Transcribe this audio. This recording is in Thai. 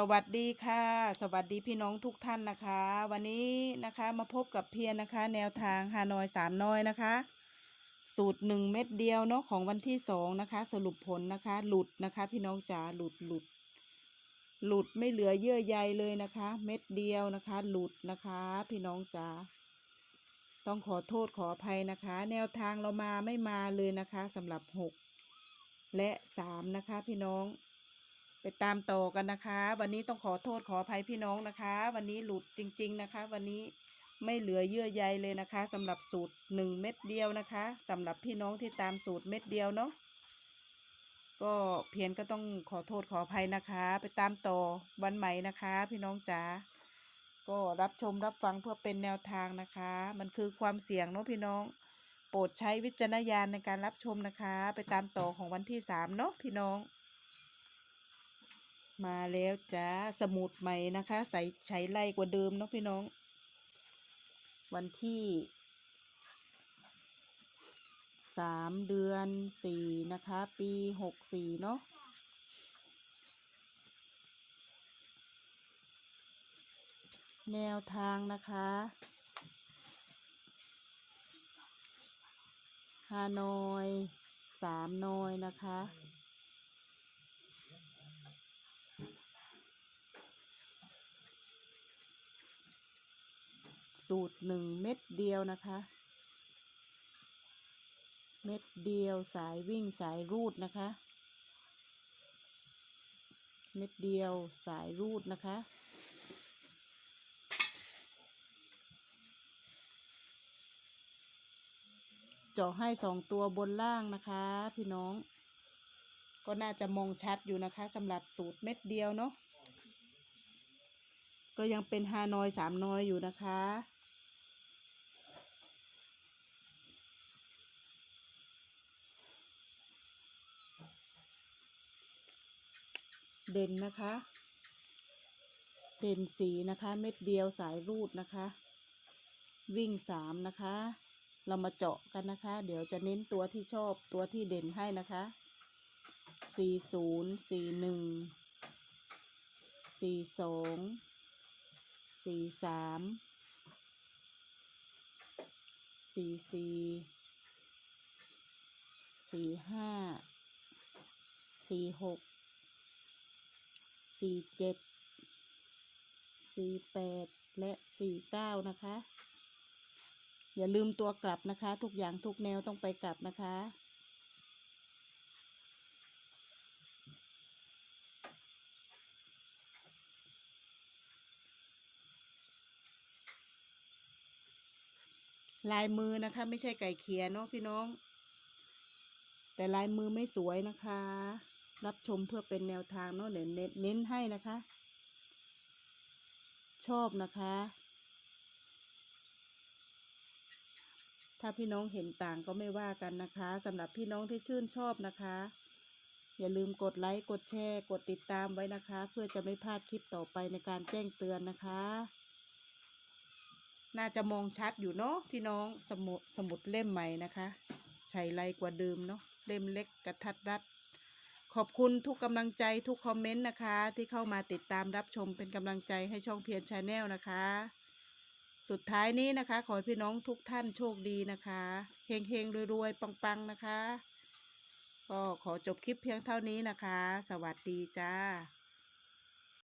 สวัสดีค่ะ สวัสดีพี่น้องทุกท่านนะคะ วันนี้นะคะมาพบกับเพียรนะคะ แนวทางฮานอยสามน้อยนะคะ สูตรหนึ่งเม็ดเดียวเนาะของวันที่สองนะคะ สรุปผลนะคะ หลุดนะคะ พี่น้องจ๋าหลุดหลุด หลุดไม่เหลือเยื่อใยเลยนะคะ เม็ดเดียวนะคะ หลุดนะคะ พี่น้องจ๋าต้องขอโทษขออภัยนะคะ แนวทางเรามาไม่มาเลยนะคะสำหรับหกและสามนะคะ พี่น้อง ไปตามต่อกันนะคะ วันนี้ต้องขอโทษขออภัยพี่น้องนะคะ วันนี้หลุดจริง ๆนะคะ วันนี้ไม่เหลือเยื่อใยเลยนะคะสำหรับสูตรหนึ่งเม็ดเดียวนะคะสำหรับพี่น้องที่ตามสูตรเม็ดเดียวเนาะก็เพียรก็ต้องขอโทษขออภัยนะคะ ไปตามต่อวันใหม่นะคะ พี่น้องจ๋าก็รับชมรับฟังเพื่อเป็นแนวทางนะคะ มันคือความเสี่ยงเนาะพี่น้อง โปรดใช้วิจารณญาณในการรับชมนะคะ ไปตามต่อของวันที่สามเนาะพี่น้อง มาแล้วจ้าสมุดใหม่นะคะ ใส่ใช้ไล่กว่าเดิมเนาะพี่น้อง วันที่สามเดือนสี่นะคะ ปีหกสี่เนาะแนวทางนะคะฮานอยสามนอยนะคะ สูตรหนึ่งเม็ดเดียวนะคะ เม็ดเดียวสายวิ่งสายรูดนะคะ เม็ดเดียวสายรูดนะคะ เจาะให้สองตัวบนล่างนะคะ พี่น้อง ก็น่าจะมองชัดอยู่นะคะสำหรับสูตรเม็ดเดียวเนาะก็ยังเป็นฮานอยสามนอยอยู่นะคะ เด่นนะคะ เด่นสีนะคะ เม็ดเดียวสายรูดนะคะ วิ่งสามนะคะ เรามาเจาะกันนะคะ เดี๋ยวจะเน้นตัวที่ชอบตัวที่เด่นให้นะคะสี่ศูนย์สี่หนึ่งสี่สองสี่สามสี่สี่สี่ห้าสี่หก สี่เจ็ดสี่แปดและสี่เก้านะคะ อย่าลืมตัวกลับนะคะ ทุกอย่างทุกแนวต้องไปกลับนะคะลายมือนะคะ ไม่ใช่ไก่เขียเนาะพี่น้อง แต่ลายมือไม่สวยนะคะ รับชมเพื่อเป็นแนวทางเนาะเดี๋ยวเน้นเน้นให้นะคะ ชอบนะคะ ถ้าพี่น้องเห็นต่างก็ไม่ว่ากันนะคะสำหรับพี่น้องที่ชื่นชอบนะคะ อย่าลืมกดไลค์กดแชร์กดติดตามไว้นะคะ เพื่อจะไม่พลาดคลิปต่อไปในการแจ้งเตือนนะคะ น่าจะมองชัดอยู่เนาะพี่น้องสมุดสมุดเล่มใหม่นะคะใช้ไรกว่าเดิมเนาะเล่มเล็กกระทัดรัด ขอบคุณทุกกำลังใจทุกคอมเมนต์นะคะ ที่เข้ามาติดตามรับชมเป็นกำลังใจให้ช่องเพียรชาแนลนะคะ สุดท้ายนี้นะคะ ขอให้พี่น้องทุกท่านโชคดีนะคะเฮงเฮงรวยๆ ปังๆนะคะ ก็ขอจบคลิปเพียงเท่านี้นะคะ สวัสดีจ้า